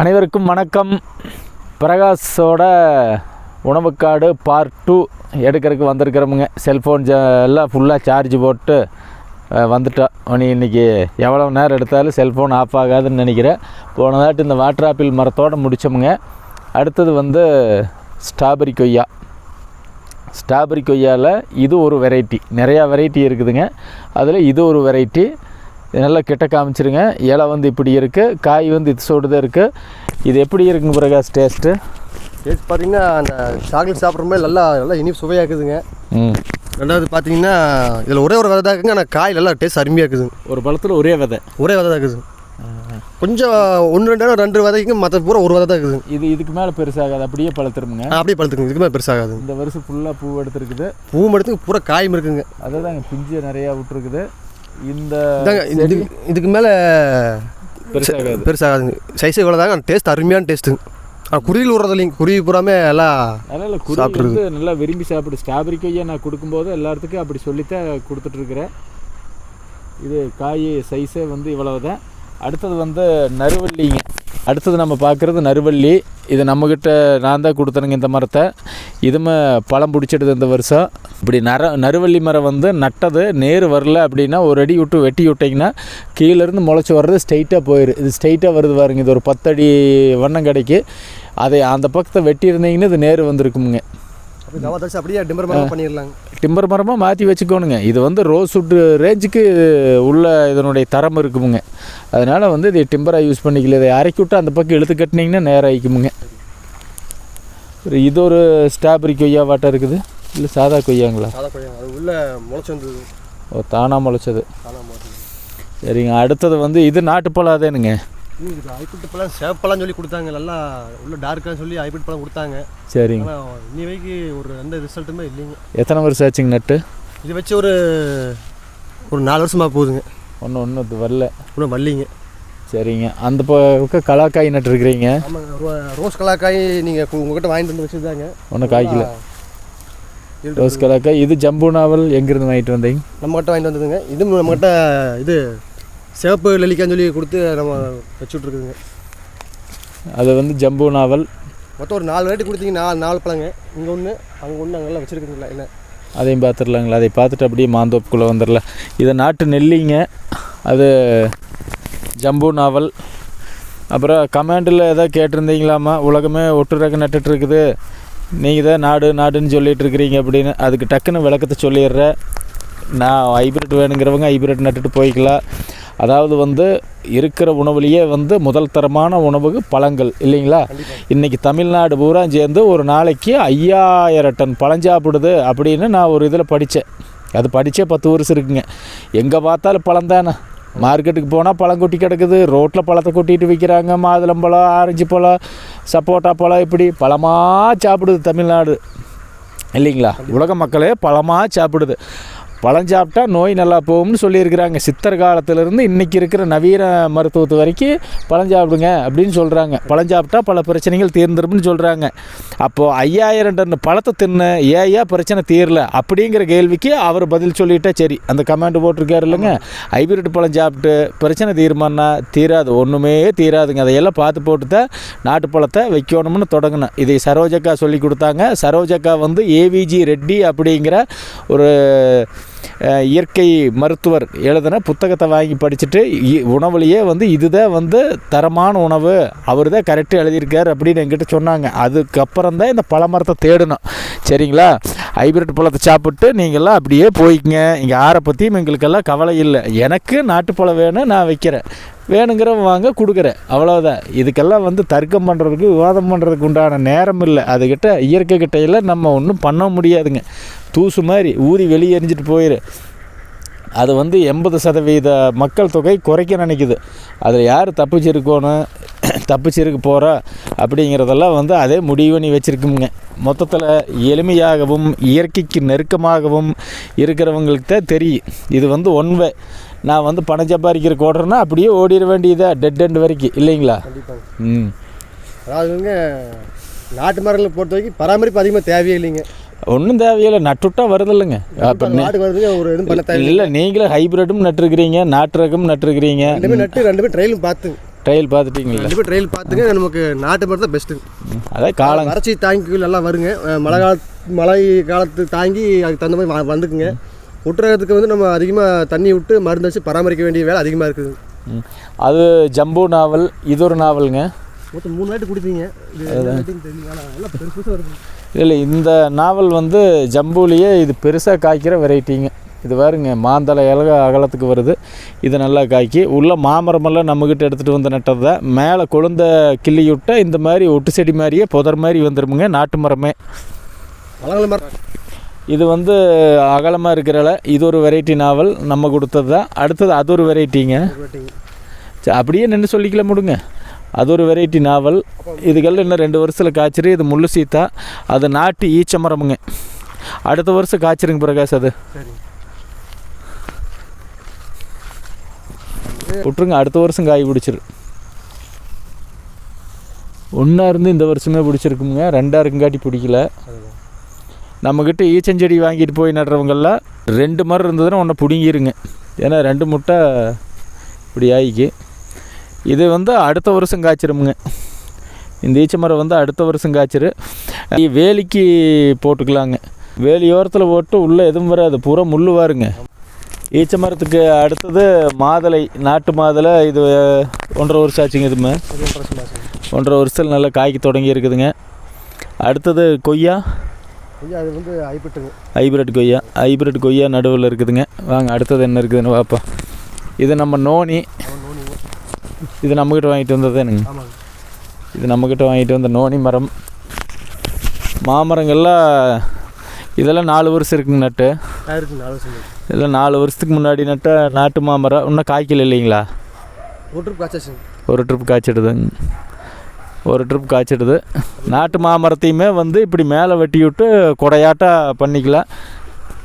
அனைவருக்கும் வணக்கம். பிரகாஷோட உணவுக்காடு part two எடுக்கிறதுக்கு வந்திருக்கிறோமுங்க செல்ஃபோன் எல்லாம் ஃபுல்லாக சார்ஜ் போட்டு வந்துட்டோம் நீ இன்றைக்கி எவ்வளோ நேரம் எடுத்தாலும் செல்ஃபோன் ஆஃப் ஆகாதுன்னு நினைக்கிறேன். போனதாட்டு இந்த வாட்டர் ஆப்பிள் மரத்தோடு முடித்தோமுங்க அடுத்தது வந்து ஸ்ட்ராபெரி கொய்யா. ஸ்ட்ராபெரி கொய்யாவில் இது ஒரு வெரைட்டி நிறையா வெரைட்டி இருக்குதுங்க. அதில் இது ஒரு வெரைட்டி நல்லா கிட்ட காமிச்சிருங்க. இலை வந்து இப்படி இருக்குது காய் வந்து இது சோடு தான் இருக்குது இது எப்படி இருக்குங்க பிரகாஷ்? டேஸ்ட்டு டேஸ்ட் பார்த்தீங்கன்னா அந்த சாக்லேட் சாப்பிட்ற மாதிரி நல்லா நல்லா இனிப்பு சுவையாக இருக்குதுங்க ம். ரெண்டாவது பார்த்தீங்கன்னா இதில் ஒரே ஒரு விதை தான் இருக்குங்க. ஆனால் காய் நல்லா டேஸ்ட் அருமையாக இருக்குதுங்க. ஒரு பழத்தில் ஒரே விதை. ஒரே விதை தான் இருக்குது கொஞ்சம் ஒன்று ரெண்டு ரெண்டு விதைக்கு மற்ற பூரா ஒரு விதை தான் இருக்குதுங்க. இது இதுக்கு மேலே பெருசாகாது. அப்படியே பழத்திருமுங்க. அப்படியே பழுத்துக்குங்க இதுக்கு மேலே பெருசாகாது. இந்த வருஷம் ஃபுல்லாக பூ எடுத்துருக்குது. பூ மரத்துக்கு பூரா காயும் இருக்குங்க. அதுதாங்க பிஞ்சு நிறையா விட்டுருக்குது. இந்த இதுக்கு மேலே பெருசாகாது. பெருசாகாதுங்க சைஸ் இவ்வளோ தாங்க டேஸ்ட் அருமையான டேஸ்ட்டுங்க ஆனால் குருவியில் விடுறது இல்லைங்க குருவி பூராமே எல்லாம் அதனால் சாப்பிட்றது. நல்லா விரும்பி சாப்பிடு. ஸ்ட்ராபெரி கொய்யா நான் கொடுக்கும்போது எல்லாத்துக்கும் அப்படி சொல்லித்தான் கொடுத்துட்ருக்குறேன் இது காய் சைஸே வந்து இவ்வளவு தான் அடுத்தது வந்து நறுவள்ளிங்க அடுத்தது நம்ம பார்க்குறது நறுவள்ளி. இது நம்மக்கிட்ட நான் தான் கொடுத்தனுங்க இந்த மரத்தை. இதுமே பழம் பிடிச்சிடுது இந்த வருஷம். இப்படி நர நறுவள்ளி மரம் வந்து நட்டது நேர் வரல அப்படின்னா ஒரு அடி விட்டு வெட்டி விட்டிங்கன்னா கீழேருந்து முளைச்சி வர்றது ஸ்ட்ரைட்டாக போயிடும் இது ஸ்ட்ரைட்டாக வருது பாருங்க இது ஒரு பத்தடி வண்ணம் கிடைக்கு. அதை அந்த பக்கத்தை வெட்டி இருந்தீங்கன்னா இது நேர் வந்திருக்குமுங்க. அப்படியே டிம்பர் மரம் பண்ணிடலாங்க. டிம்பர் மரமாக மாற்றி வச்சுக்கோணுங்க. இது வந்து ரோஸ் வுட் ரேஞ்சுக்கு உள்ள இதனுடைய தரம் இருக்குமுங்க. அதனால் வந்து இது டிம்பராக யூஸ் பண்ணிக்கல. இதை இறக்கி விட்டு அந்த பக்கம் இழுத்து கட்டினீங்கன்னா நேரம் ஆயிக்குமுங்க ஒரு இது ஒரு ஸ்ட்ராபெரி கொய்யா வாட்டம் இருக்குது. இல்லை சாதா கொய்யாங்களா? சாதா கொய்யா. அது உள்ள முளைச்சி வந்தது. ஓ தானாக முளைச்சது. காணாம போச்சு. சரிங்க. அடுத்தது வந்து இது நாட்டுப்பழம் அதேனுங்க. இது ஹைபிரிட் பழம் சேப்பழம் சொல்லி கொடுத்தாங்க. நல்லா உள்ள டார்க்காக சொல்லி ஹைபிரிட் பழம் கொடுத்தாங்க. சரிங்க. இன்னி வரைக்கும் ஒரு எந்த ரிசல்ட்டுமே இல்லைங்க. எத்தனை வருஷம் ஆச்சுங்க நட்டு இது வச்சு ஒரு ஒரு நாலு வருஷமாக போகுதுங்க. ஒன்று ஒன்று இது வரல. இன்னும் வரலிங்க. சரிங்க. அந்த பக்கம் கலாக்காய் நட்டுருக்குறீங்க ஆமாங்க. ரோஸ் கலாக்காய் நீங்கள் உங்ககிட்ட வாங்கிட்டு வந்து வச்சுருந்தாங்க. ஒன்றும் காய்க்கல. ரோஸ் கலாக்காய் இது ஜம்பு நாவல் எங்கேருந்து வாங்கிட்டு வந்தீங்க? நம்மகிட்ட வாங்கிட்டு வந்ததுங்க. இது நம்மகிட்ட இது சிவப்பு நெல்லிக்காய்னு சொல்லி கொடுத்து நம்ம வச்சுட்ருக்குதுங்க. அது வந்து ஜம்பு நாவல். மொத்தம் ஒரு நாலு ரேட்டு கொடுத்தீங்க நாலு நாலு பழங்க. இங்கே ஒன்று அங்கே ஒன்று அங்கெல்லாம் வச்சுருக்குங்களா என்ன? அதையும் பார்த்துடலாங்களா அதை பார்த்துட்டு அப்படியே மாந்தோப்புக்குள்ளே வந்துடலாம் இது நாட்டு நெல்லிங்க. அது ஜம்பு நாவல். அப்புறம் கமெண்டில் எதாவது கேட்டிருந்தீங்களாமா உலகமே ஒட்டுறக்க நட்டுட்டு இருக்குது நீங்கள் தான் நாடு நாடுன்னு சொல்லிட்டு இருக்கிறீங்க அப்படின்னு. அதுக்கு டக்குன்னு விளக்கத்தை சொல்லிடுறேன். நான் ஹைபிரிட் வேணுங்கிறவங்க ஹைபிரிட் நட்டுட்டு போய்க்கலாம். அதாவது வந்து இருக்கிற உணவுலேயே வந்து முதல் தரமான உணவு பழங்கள் இல்லைங்களா? இன்றைக்கி தமிழ்நாடு பூரா சேர்ந்து ஒரு நாளைக்கு ஐயாயிரம் டன் பழம் சாப்பிடுது அப்படின்னு நான் ஒரு இதில் படித்தேன் அது படித்தே பத்து வருஷம் இருக்குங்க. எங்கே பார்த்தாலும் பழம் தானே? மார்க்கெட்டுக்கு போனால் பழம் கொட்டி கிடக்குது. ரோட்டில் பழத்தை கொட்டிட்டு விற்கிறாங்க மாதுளம்பழம் ஆரஞ்சு பழம் சப்போட்டா பழம் இப்படி பழமாக சாப்பிடுது தமிழ்நாடு. இல்லைங்களா? உலக மக்களே பழமாக சாப்பிடுது. பழம் சாப்பிட்டா நோய் நல்லா போகும்னு சொல்லியிருக்கிறாங்க. சித்தர் காலத்திலேருந்து இன்றைக்கி இருக்கிற நவீன மருத்துவத்து வரைக்கும் பழம் சாப்பிடுங்க அப்படின்னு சொல்கிறாங்க பழம் சாப்பிட்டா பல பிரச்சனைகள் தீர்ந்துரும்னு சொல்கிறாங்க அப்போது ஐயாயிரம் டன் பழத்தை தின்னு ஏயா பிரச்சனை தீரல அப்படிங்கிற கேள்விக்கு அவர் பதில் சொல்லிட்டா சரி. அந்த கமெண்ட் போட்டிருக்காரு இல்லைங்க. ஹைபிரிட் பழம் சாப்பிட்டு பிரச்சனை தீருமான்னா தீராது. ஒன்றுமே தீராதுங்க. அதையெல்லாம் பார்த்து போட்டு தான் நாட்டு பழத்தை வைக்கணும்னு தொடங்கினேன். இதை சரோஜக்கா சொல்லி கொடுத்தாங்க. சரோஜக்கா வந்து ஏவிஜி ரெட்டி அப்படிங்கிற ஒரு இயற்கை மருத்துவர் எழுதின புத்தகத்தை வாங்கி படிச்சுட்டு இ- உணவுலையே வந்து இதுதான் வந்து தரமான உணவு. அவர் தான் கரெக்டாக எழுதியிருக்கார் அப்படின்னு என்கிட்ட சொன்னாங்க. அதுக்கப்புறம் தான் இந்த பழமரத்தை தேடணும் சரிங்களா? ஹைபிரிட் பழத்தை சாப்பிட்டு நீங்கள்லாம் அப்படியே போய்க்குங்க. இங்கே யாரை பற்றியும் எங்களுக்கெல்லாம் கவலை இல்லை. எனக்கு நாட்டுப்பழம் வேணும் நான் வைக்கிறேன். வேணுங்கிறவங்க வாங்க கொடுக்குறேன். அவ்வளோதான் இதுக்கெல்லாம் வந்து தர்க்கம் பண்ணுறதுக்கு விவாதம் பண்ணுறதுக்கு உண்டான நேரம் இல்லை. அதுக்கிட்ட இயற்கை கிட்டையில் நம்ம ஒன்றும் பண்ண முடியாதுங்க. தூசு மாதிரி ஊதி வெளியே எரிஞ்சிட்டு போயிடு அது வந்து எண்பது சதவீத மக்கள் தொகை குறைக்க நினைக்குது. அதில் யார் தப்பிச்சிருக்கணும் தப்பிச்சிருக்க போகிறா அப்படிங்கிறதெல்லாம் வந்து அதே முடிவு பண்ணி வச்சுருக்குங்க மொத்தத்தில் எளிமையாகவும் இயற்கைக்கு நெருக்கமாகவும் இருக்கிறவங்களுக்கு தான் தெரியும் இது வந்து ஒன்வே நான் வந்து பணம் சம்பாதிக்கிற ஓடுறேன்னா அப்படியே ஓடிட வேண்டியதா? டெட் எண்ட் வரைக்கும். இல்லைங்களா? ம். அதாவதுங்க நாட்டு மரங்களை பொறுத்த வரைக்கும் பராமரிப்பு அதிகமாக தேவையே இல்லைங்க. ஒன்றும் தேவையில்லை. நட்டுவிட்டா வருதில்லைங்க. அப்போ இல்லை நீங்களும் ஹைப்ரிட்டும் நட்டுருக்கிறீங்க நாட்டு ரகம் நட்டுருக்கிறீங்க நட்டு ரெண்டுமே ட்ரையலும் பார்த்துங்க ட்ரையல் பார்த்துட்டீங்களா? கண்டிப்பாக ட்ரையல் பார்த்துங்க நமக்கு நாட்டு மரம் தான் பெஸ்ட்டு அதான் காலம். வறட்சி தாங்கி நல்லா வருங்க. மழை கால மழை காலத்து தாங்கி அதுக்கு தகுந்த மாதிரி வந்துக்குங்க. விட்டுறதுக்கு வந்து நம்ம அதிகமாக தண்ணி விட்டு மருந்து வச்சு பராமரிக்க வேண்டிய வேலை அதிகமாக இருக்குது. அது ஜம்பு நாவல் இது ஒரு நாவலுங்க. மொத்தம் மூணு நாட்டு குடிப்பீங்க. இது பெருசாக வருது. இல்லை இந்த நாவல் வந்து ஜம்புலேயே இது பெருசாக காய்க்கிற வெரைட்டிங்க. இது பாருங்க மாந்தளை இலக அகலத்துக்கு வருது. இது நல்லா காய்க்கி உள்ள மாமரமெல்லாம் நம்மக்கிட்ட எடுத்துகிட்டு வந்து நட்டது தான் மேலே கொழுந்த கிள்ளி விட்டா இந்த மாதிரி ஒட்டு செடி மாதிரியே புதர் மாதிரி வந்துருமுங்க நாட்டு மரமே. இது வந்து அகலமாக இருக்கிறல இது ஒரு வெரைட்டி நாவல் நம்ம கொடுத்தது தான் அடுத்தது அது ஒரு வெரைட்டிங்க. அப்படியே நின்று சொல்லிக்கல முடுங்க. அது ஒரு வெரைட்டி நாவல் இதுக்கெல்லாம் இன்னும் ரெண்டு வருஷத்தில் காய்ச்சிரு இது முள்ளு சீத்தா. அது நாட்டு ஈச்சமரமுங்க. அடுத்த வருஷம் காய்ச்சிருங்க பிரகாஷ் அது. விட்டுருங்க விட்ருங்க அடுத்த வருஷம் காய் பிடிச்சிரு. ஒன்றா இருந்து இந்த வருஷமே பிடிச்சிருக்குங்க. ரெண்டாக இருக்குங்காட்டி பிடிக்கல. நம்மக்கிட்ட ஈச்சஞ்செடி வாங்கிட்டு போய் நடுறவங்கெல்லாம் ரெண்டு மரம் இருந்ததுன்னா ஒன்றை பிடுங்கிருங்க. ஏன்னா ரெண்டு முட்டை இப்படி ஆகிக்கு இது வந்து அடுத்த வருஷம் காய்ச்சிருமுங்க. இந்த ஈச்ச மரம் வந்து அடுத்த வருஷம் காய்ச்சிரு. வேலிக்கு போட்டுக்கலாங்க. வேலி ஓரத்தில் போட்டு உள்ளே எதுவும் வராது. பூரா முள் வாருங்க. ஈச்ச மரத்துக்கு அடுத்தது மாதுளை நாட்டு மாதுளை இது ஒன்றரை வருஷம் ஆச்சுங்க இதுமே ஒன்றரை வருஷத்தில் நல்லா காய்க்க தொடங்கி இருக்குதுங்க. அடுத்தது கொய்யா. ஐயா அது வந்து ஐப்பட்டுங்க ஹைபிரிட் கொய்யா. ஹைபிரிட் கொய்யா நடுவில் இருக்குதுங்க. வாங்க அடுத்தது என்ன இருக்குதுன்னு பார்ப்போம் இது நம்ம நோனி. இது நம்மக்கிட்ட வாங்கிட்டு வந்ததுனுங்க ஆமாங்க இது நம்மக்கிட்ட வாங்கிட்டு வந்த நோனி மரம். மாமரங்கள்லாம் இதெல்லாம் நாலு வருஷம் இருக்குங்க நட்டு. இதெல்லாம் நாலு வருஷத்துக்கு முன்னாடி நட்ட நாட்டு மாமரம். இன்னும் காய்க்கல இல்லைங்களா? ஒரு ட்ரிப் ஒரு ட்ரிப் காய்ச்சிடுதுங்க. ஒரு ட்ரிப் காய்ச்சிடுது. நாட்டு மாமரத்தையுமே வந்து இப்படி மேலே வெட்டி விட்டு கொடையாட்டா பண்ணிக்கலாம்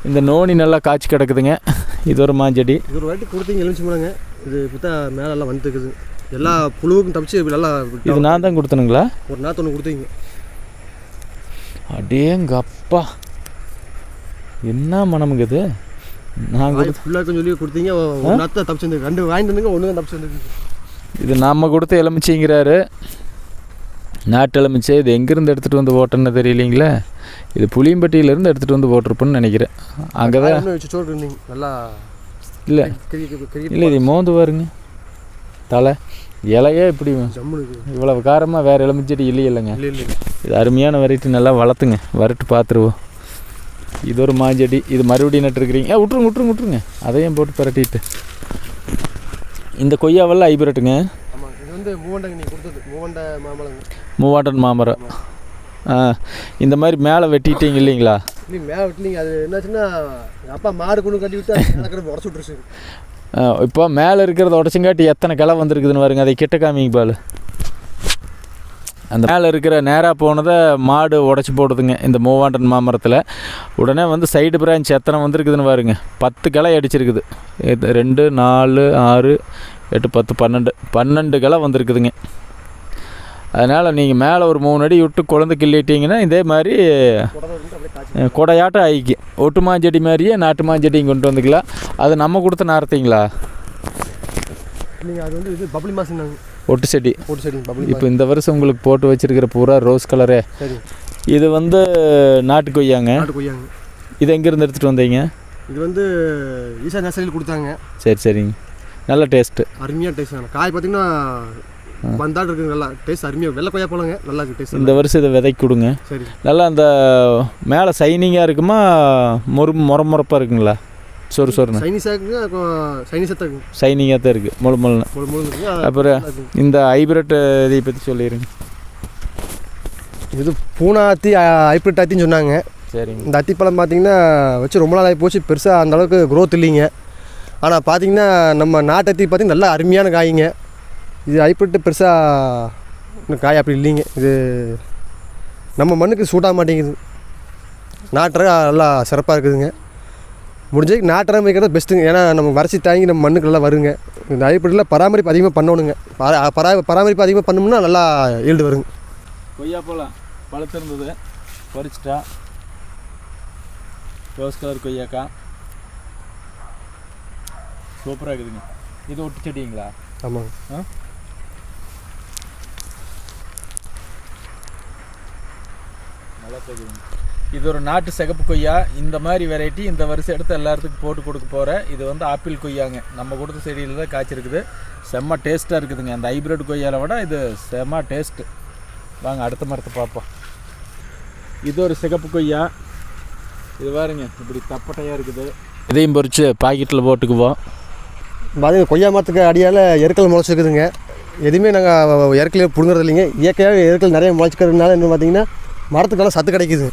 இந்த நோனி நல்லா காய்ச்சி கிடக்குதுங்க. இது ஒரு மாஞ்செடி இது ஒரு வாட்டி கொடுத்தீங்க எலுமிச்சு முடங்க இது இப்போ தான் மேலே எல்லாம் வந்துருக்குது. எல்லா புழுவுக்கும் தப்பிச்சு நல்லா இது நான் தான் கொடுத்தனுங்களா? ஒரு நாற்று ஒன்று கொடுத்தீங்க. அடேங்கப்பா. என்ன மனமுங்க இது? நான் கொடு ஃபுல்லாக சொல்லி கொடுத்தீங்க. ஒரு நாற்று தான் தப்பிச்சு வந்து ரெண்டு வாங்கிட்டு வந்துங்க ஒன்று தான் தப்பிச்சு வந்துருக்கு. இது நம்ம கொடுத்த எலுமிச்சைங்கிறாரு. நாட்டு எலுமிச்சை இது எங்கேருந்து எடுத்துகிட்டு வந்து போட்டேன்னு தெரியலீங்களே? இது புளியம்பட்டியிலேருந்து எடுத்துகிட்டு வந்து போட்டிருப்பேன்னு நினைக்கிறேன். அங்கே தான் நல்லா இல்லை. இல்லை இது மோந்து பாருங்க. தலை. இலையே இப்படி இவ்வளவு காரமாக வேறு எலுமிச்செடி இல்லைங்க. இல்லை இல்லை இது அருமையான வெரைட்டி நல்லா வளர்த்துங்க. வரட்டு பார்த்துருவோம். இது ஒரு மாஞ்செடி. இது மறுபடியும் நட்டுருக்குறீங்க ஏ விட்ருங்க விட்ருங்க விட்ருங்க அதையும் போட்டு பரட்டிட்டு. இந்த கொய்யாவெல்லாம் ஐபிரட்டுங்க. மூவாண்டன் மாமரம் ஆ இந்த மாதிரி மேலே வெட்டிட்டீங்க இல்லைங்களா? இல்லை மேலே விட்டுலீங்க அது என்னாச்சுன்னா எங்கள் அப்பா மாடு கொண்டு கட்டி விட்டு உடச்சு விட்டுருச்சு. இப்போ மேலே இருக்கிறத உடச்சங்காட்டி எத்தனை கிளை வந்திருக்குதுன்னு பாருங்க அதை கிட்ட காமிங்க பால். அந்த மேலே இருக்கிற நேராக போனதை மாடு உடச்சி போடுதுங்க இந்த மூவாண்டன் மாமரத்தில். உடனே வந்து சைடு பிரான்ச் எத்தனை வந்திருக்குதுன்னு பாருங்க பத்து கிளை அடிச்சிருக்குது. ரெண்டு நாலு ஆறு எட்டு பத்து பன்னெண்டு. பன்னெண்டு கிளை வந்திருக்குதுங்க. அதனால் நீங்கள் மேலே ஒரு மூணு அடி விட்டு குழந்தை கிள்ளிட்டீங்கன்னா இதே மாதிரி கொடையாட்டம் ஆயிக்கும் ஒட்டு மாஞ்செடி மாதிரியே நாட்டு மாஞ்செடியும் கொண்டு வந்துக்கலாம். அது நம்ம கொடுத்த நார்த்தீங்களா? நீங்கள் அது வந்து இது பப்ளி மாசுன்னாங்க ஒட்டு செடி. சரிங்க பப்ளி இப்போ இந்த வருஷம் உங்களுக்கு போட்டு வச்சிருக்கிற பூரா ரோஸ் கலரே. இது வந்து நாட்டு கொய்யாங்க. நாட்டு கொய்யாங்க. இது எங்கேருந்து எடுத்துகிட்டு வந்தீங்க? இது வந்து ஈசா நர்சரியில் கொடுத்தாங்க. சரி சரிங்க. நல்ல டேஸ்ட்டு. அருமையாக டேஸ்ட் காய் பார்த்தீங்கன்னா வந்தாடு இருக்குங்க நல்லா டேஸ்ட் அருமையாக வெள்ளை கொய்யா போலங்க நல்லா இருக்கு டேஸ்ட் இந்த வருஷம் இதை விதைக்கு கொடுங்க. சரி. நல்லா அந்த மேலே சைனிங்காக இருக்குமா மொறு முறமுறப்பாக இருக்குங்களா? சொரு சொருன்னு சைனீஸாக இருக்குங்க சைனீஸாக சைனிங்காக தான் இருக்குது முழு முழுன்னு. முழு முழு இருக்குங்க அப்புறம். இந்த ஹைபிரிட் இதை பற்றி சொல்லிடுங்க இது பூனாத்தி ஹைப்ரிட் ஆத்தின்னு சொன்னாங்க. சரிங்க. இந்த அத்திப்பழம் பார்த்தீங்கன்னா வச்சு ரொம்ப நாள் ஆகி போச்சு. பெருசாக அந்த அளவுக்கு growth இல்லைங்க. ஆனால் பார்த்தீங்கன்னா நம்ம நாட்டு அத்தி பார்த்தீங்கன்னா நல்லா அருமையான காய்ங்க. இது ஹைப்ரிட் பெருசாக இன்னும் காய் அப்படி இல்லைங்க. இது நம்ம மண்ணுக்கு சூட் ஆக மாட்டேங்குது. நாட்டுற நல்லா சிறப்பாக இருக்குதுங்க. முடிஞ்சதுக்கு நாட்டுறம் வைக்கிறது பெஸ்ட்டுங்க ஏன்னா நம்ம வறட்சி தாங்கி நம்ம மண்ணுக்கு நல்லா வருங்க. இந்த ஹைப்ரிட்டில் பராமரிப்பு அதிகமாக பண்ணணுங்க. பரா பரா பராமரிப்பு அதிகமாக பண்ணோம்னா நல்லா ஈல்டு வருங்க. கொய்யா பழம் பழுத்திருந்தது பறிச்சிட்டா. ரோஸ் கலர் கொய்யாக்கா. சூப்பராக இருக்குதுங்க. இது ஒட்டு செடிங்களா? ஆமாங்க. ஆ? நல்லா கேட்குதுங்க இது ஒரு நாட்டு சிகப்பு கொய்யா. இந்த மாதிரி வெரைட்டி இந்த வருஷம் எடுத்து எல்லாத்துக்கும் போட்டு கொடுக்க போகிறேன் இது வந்து ஆப்பிள் கொய்யாங்க. நம்ம கொடுத்த செடியில் தான் காய்ச்சிருக்குது. செம்ம டேஸ்ட்டாக இருக்குதுங்க. அந்த ஹைப்ரிட் கொய்யாவில் விட இது செம்ம டேஸ்ட்டு வாங்க அடுத்த மரத்தை பார்ப்போம். இது ஒரு சிகப்பு கொய்யா. இது பாருங்க இப்படி தப்பட்டையாக இருக்குது. இதையும் பொறிச்சு பாக்கெட்டில் போட்டுக்குவோம். பார்த்தீங்கன்னா கொய்யா மரத்துக்கு அடியால் எருக்கல் முளைச்சிருக்குதுங்க. எதுவுமே நாங்கள் எருக்கலையே பிடுங்குறது இல்லைங்க. இயற்கையாக எருக்கல் நிறைய முளைச்சிக்கிறதுனால என்ன பார்த்தீங்கன்னா மரத்துக்கெல்லாம் சத்து கிடைக்குது.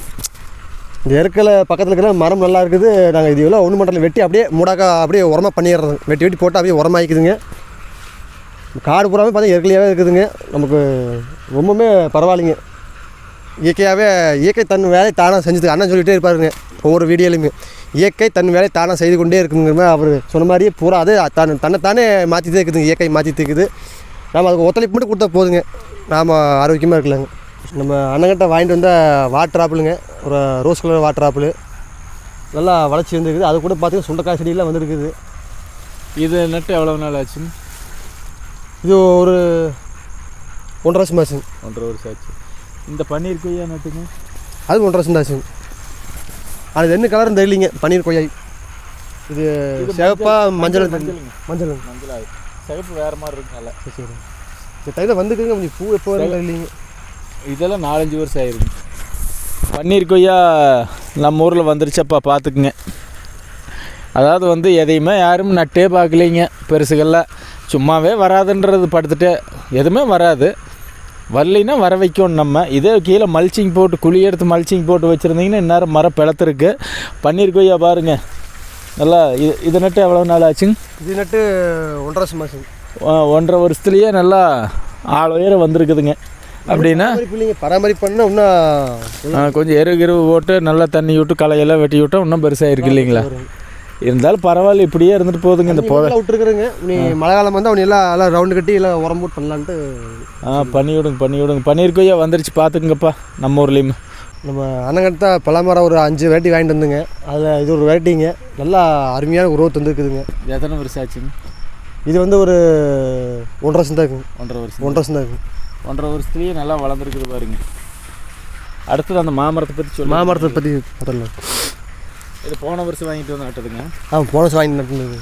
இந்த எருக்கலை பக்கத்தில் இருக்கிற மரம் நல்லா இருக்குது. நாங்கள் இது எவ்வளோ ஒன்று மண்டலம் வெட்டி அப்படியே மூடாக்கா அப்படியே உரமாக பண்ணிடுறோம் வெட்டி வெட்டி போட்டு அப்படியே உரமாயிக்குதுங்க காடு பூராமே பார்த்தீங்கன்னா இயற்கையாகவே இருக்குதுங்க. நமக்கு ரொம்பவுமே பரவாயில்லைங்க. இயற்கையாகவே இயற்கை தன் வேலையை தானாக செஞ்சது. அண்ணன் சொல்லிகிட்டே இருப்பாருங்க ஒவ்வொரு வீடியோலையுமே. இயற்கை தன் வேலையை தானாக செய்து கொண்டே இருக்குங்கிற மாதிரி அவர் சொன்ன மாதிரியே பூரா அது தன் தன்னைத்தானே மாற்றிட்டே இருக்குதுங்க இயற்கை மாற்றிட்டு இருக்குது. நாம் அதுக்கு ஒத்துழைப்பு மட்டும் கொடுத்தா போதுங்க. நாம் ஆரோக்கியமாக இருக்கலாங்க. நம்ம அண்ணங்கிட்ட வாங்கிட்டு வந்த வாட்டர் ஆப்பிளுங்க ஒரு ரோஸ் கலர் வாட்டர் ஆப்பிள் நல்லா வளர்ச்சி வந்துருக்குது அது கூட பார்த்தீங்கன்னா சுண்டக்காய் செடியெல்லாம் வந்துருக்குது. இது நட்டு எவ்வளோ நாள் ஆச்சுங்க? இது ஒரு ஒன்றரை வருஷம் ஆச்சுங்க. ஒன்றரை வருஷம் ஆச்சு. இந்த பன்னீர் கொய்யா நட்டுங்க? அது ஒன்றரை வருஷம் ஆச்சுங்க. ஆனால் இது என்ன கலர்னு தெரியலிங்க. பன்னீர் கொய்யாய் இது சிவப்பா மஞ்சள் மஞ்சள் மஞ்சள் ஆகுது சிகப்பு வேறு மாதிரி இருக்கு நல்லா சரி சரி. இந்த டைமில் வந்துக்குங்க கொஞ்சம் பூ எப்போ வரும் தெரியலிங்க. இதெல்லாம் நாலஞ்சு வருஷம் ஆயிருங்க. பன்னீர் கொய்யா நம்ம ஊரில் வந்துருச்சப்பா பார்த்துக்குங்க அதாவது வந்து எதையுமே யாரும் நட்டே பார்க்கலைங்க பெருசுகள்லாம் சும்மாவே வராதுன்றது படுத்துட்டு எதுவுமே வராது. வரலைன்னா வர வைக்கணும் நம்ம. இதே கீழே மல்ச்சிங் போட்டு குழி எடுத்து மல்ச்சிங் போட்டு வச்சுருந்தீங்கன்னா இந்நேரம் மரம் பிளத்துருக்கு. பன்னீர் கொய்யா பாருங்க. நல்லா இது இது நட்டு எவ்வளோ நாள் ஆச்சுங்க? இது நட்டு ஒன்றரை ஒ- ஒன்றரை வருஷத்துலேயே நல்லா ஆள் உயர வந்திருக்குதுங்க. அப்படின்னா? பராமரிப்பு இல்லைங்க பராமரிப்பு பண்ணால் இன்னும் கொஞ்சம் எரு கிருவு போட்டு நல்லா தண்ணி விட்டு களையெல்லாம் வெட்டி விட்டா இன்னும் பெருசாக இருக்கு இல்லைங்களா? இருந்தாலும் பரவாயில்ல இப்படியே இருந்துட்டு போகுதுங்க இந்த புத விட்டுருக்குறேங்க. நீ மழை காலம் வந்து அவன் எல்லாம் எல்லாம் ரவுண்டு கட்டி எல்லாம் உரம் போட்டு பண்ணலான்ட்டு ஆ பண்ணி விடுங்க பண்ணி விடுங்க. பன்னீர் கொய்யா வந்துருச்சு பார்த்துக்குங்கப்பா நம்ம ஊர்லேயுமே. நம்ம அண்ணங்கிட்ட பலாமரம் ஒரு அஞ்சு வெரைட்டி வாங்கிட்டு வந்துங்க. அதில் இது ஒரு வெரைட்டிங்க நல்லா அருமையான growth வந்துருக்குதுங்க எத்தனை வருஷம் ஆச்சுங்க? இது வந்து ஒரு ஒன்றரை வருஷம் தான் இருக்குங்க. ஒன்றரை வருஷம். ஒன்றரை வருஷம் தான் இருக்குங்க. ஒன்றரை வருஷத்துலேயே நல்லா வளர்ந்துருக்குது பாருங்க. அடுத்தது அந்த மாமரத்தை பற்றி சொல்லி மாமரத்தை பற்றி பார்த்துடலாம் இது போன வருஷம் வாங்கிட்டு வந்து நட்டதுங்க. ஆ போன வருஷம் வாங்கிட்டு நட்டுனது.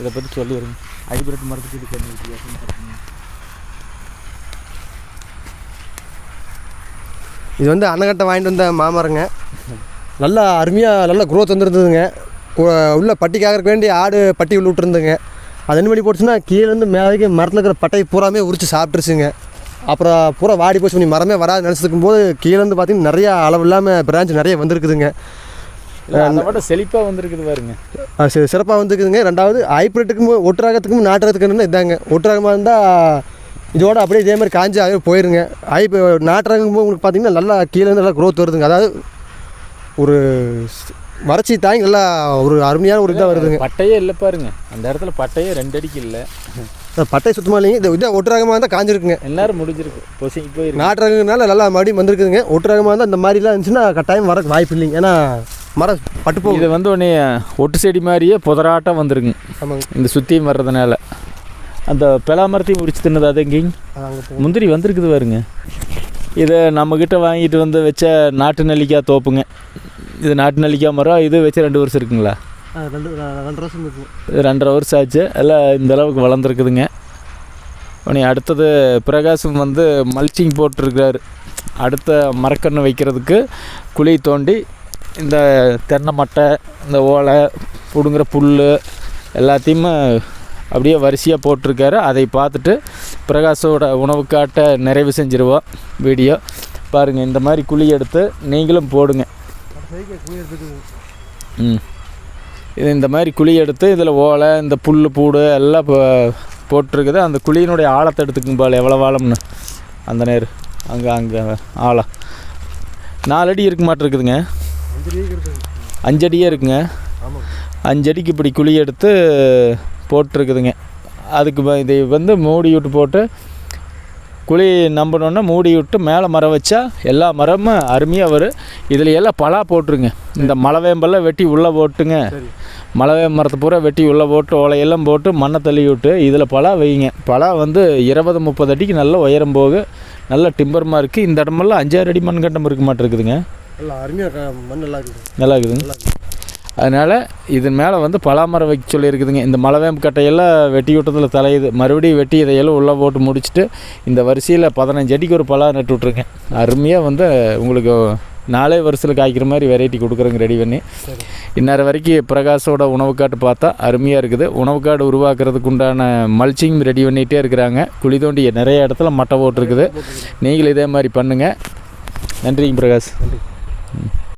இதை பற்றி சொல்லிடுங்க. ஹைபிரிட் மரத்துக்கு இது பண்ணி வித்தியாசம். இது வந்து அன்னகட்டை வாங்கிட்டு வந்த மாமரங்க. நல்லா அருமையாக நல்லா growth வந்துருந்ததுங்க. உள்ள பட்டிக்காக வேண்டி ஆடு பட்டி உள்ள விட்டுருந்துங்க அது என்ன பண்ணி போட்டுச்சுன்னா கீழேருந்து மேலே மரத்தில் இருக்கிற பட்டை பூராமே உரிச்சு சாப்பிட்ருச்சுங்க அப்புறம் பூரா வாடி போச்சு நீ மரமே வராது நினச்சிருக்கும் போது கீழேருந்து பார்த்தீங்கன்னா நிறையா அளவு இல்லாமல் பிரான்ச் நிறைய வந்திருக்குதுங்க. செழிப்பாக வந்திருக்குது பாருங்க. சிறப்பாக வந்துருக்குதுங்க. ரெண்டாவது ஹைப்ரிட்டுக்கும் ஒட்டுராகத்துக்கும் நாட்டுறதுக்குன்னு இதாங்க? ஒட்டுராகமாக இருந்தால் இதோட அப்படியே இதே மாதிரி காஞ்சி ஆகவே போயிருங்க. ஹைப் நாட்டுறங்கும் போது உங்களுக்கு பார்த்தீங்கன்னா நல்லா கீழே நல்லா growth வருதுங்க. அதாவது ஒரு வறட்சி தாங்கி நல்லா ஒரு அருமையான ஒரு இதாக வருதுங்க. பட்டையே இல்லை பாருங்க. அந்த இடத்துல பட்டையே ரெண்டு அடிக்கு இல்லை. பட்டை சுத்தமாக இல்லைங்க. இது இதை ஒட்டுராகமாக இருந்தால் காஞ்சிருக்குங்க. எல்லாரும் முடிஞ்சிருக்கு. பொசிங்க போயிருக்கு நாட்டுறங்கனால நல்லா மறுபடியும் வந்திருக்குதுங்க. ஒட்டுராகமாக இருந்தால் இந்த மாதிரிலாம் இருந்துச்சுன்னா கட்டாயம் வரக்கு வாய்ப்பு இல்லைங்க. ஏன்னா மரம் பட்டு போகும் இது வந்து உடனே ஒட்டு செடி மாதிரியே புதராட்டம் வந்துருங்க ஆமாங்க. இந்த சுற்றியும் வர்றதுனால. அந்த பெலாமரத்தையும் உரிச்சு தின்னது அது எங்கேயும் முந்திரி வந்திருக்குது பாருங்க. இதை நம்மக்கிட்ட வாங்கிட்டு வந்து வச்ச நாட்டு நெல்லிக்காய் தோப்புங்க. இது நாட்டு நெல்லிக்காய் மரம் இது வச்சு ரெண்டு வருஷம் இருக்குங்களா? ரெண்டு ரெண்டு வருஷம் இருக்குங்க இது ரெண்டரை வருஷம் ஆச்சு. எல்லாம் இந்த அளவுக்கு வளர்ந்துருக்குதுங்க. உடனே அடுத்தது பிரகாசம் வந்து மல்ச்சிங் போட்டிருக்காரு அடுத்த மரக்கன்று வைக்கிறதுக்கு குழி தோண்டி இந்த தென்னை மட்டை இந்த ஓலை பிடுங்குற புல் எல்லாத்தையுமே அப்படியே வரிசையாக போட்டிருக்காரு. அதை பார்த்துட்டு பிரகாஷோட உணவுக்காட்ட நிறைவு செஞ்சிருவோம். வீடியோ பாருங்கள் இந்த மாதிரி குழி எடுத்து நீங்களும் போடுங்க. ம். இது இந்த மாதிரி குழி எடுத்து இதில் ஓலை இந்த புல் பூடு எல்லாம் இப்போ போட்டிருக்குது. அந்த குழியினுடைய ஆழத்தை எடுத்துக்குங்க பால் எவ்வளோ ஆழம்னு. அந்த நேர் அங்கே அங்கே ஆழம். நாலு அடி இருக்க மாட்டிருக்குதுங்க அஞ்சு இருக்குங்க. அஞ்சடியே இருக்குங்க அஞ்சடிக்கு இப்படி குழி எடுத்து போட்டிருக்குதுங்க. அதுக்கு இதை வந்து மூடி விட்டு போட்டு குழி நம்பினோன்னா மூடி விட்டு மேலே மரம் வச்சா எல்லா மரமும் அருமையாக வரும். இதில் எல்லாம் பலா போட்டுருங்க. இந்த மலவேம்பெல்லாம் வெட்டி உள்ளே போட்டுங்க. மலவே மரத்தை பூரா வெட்டி உள்ளே போட்டு ஓலையெல்லாம் போட்டு மண்ணை தள்ளி விட்டு இதில் பலா வைங்க. பலா வந்து இருபது முப்பது அடிக்கு நல்ல உயரம் போகு. நல்ல டிம்பரமாக இருக்குது இந்த இடமெல்லாம் அஞ்சாறு அடி மண் கட்டம் இருக்க மாட்டிருக்குதுங்க. நல்லா அருமையாக மண் நல்லா இருக்குது. நல்லா இருக்குதுங்க அதனால் இதன் மேலே வந்து பலாமரம் வைக்க சொல்லியிருக்குதுங்க. இந்த மலைவேம்பு கட்டையெல்லாம் வெட்டி விட்டதில் தலையுது. மறுபடியும் வெட்டி இதையெல்லாம் உள்ளே போட்டு முடிச்சுட்டு இந்த வரிசையில் பதினஞ்சு அடிக்கு ஒரு பலா நட்டு விட்ருங்க அருமையாக வந்து உங்களுக்கு நாலே வருஷத்தில் காய்க்கிற மாதிரி வெரைட்டி கொடுக்குறேங்க ரெடி பண்ணி. சரி வரைக்கும் பிரகாஷோட உணவுக்காட்டு பார்த்தா அருமையாக இருக்குது. உணவுக்காடு உருவாக்குறதுக்கு உண்டான மல்ச்சிங் ரெடி பண்ணிகிட்டே இருக்கிறாங்க. குழி தோண்டி நிறைய இடத்துல மட்டை போட்டிருக்குது. நீங்களும் இதே மாதிரி பண்ணுங்கள் நன்றிங்க பிரகாஷ். நன்றி.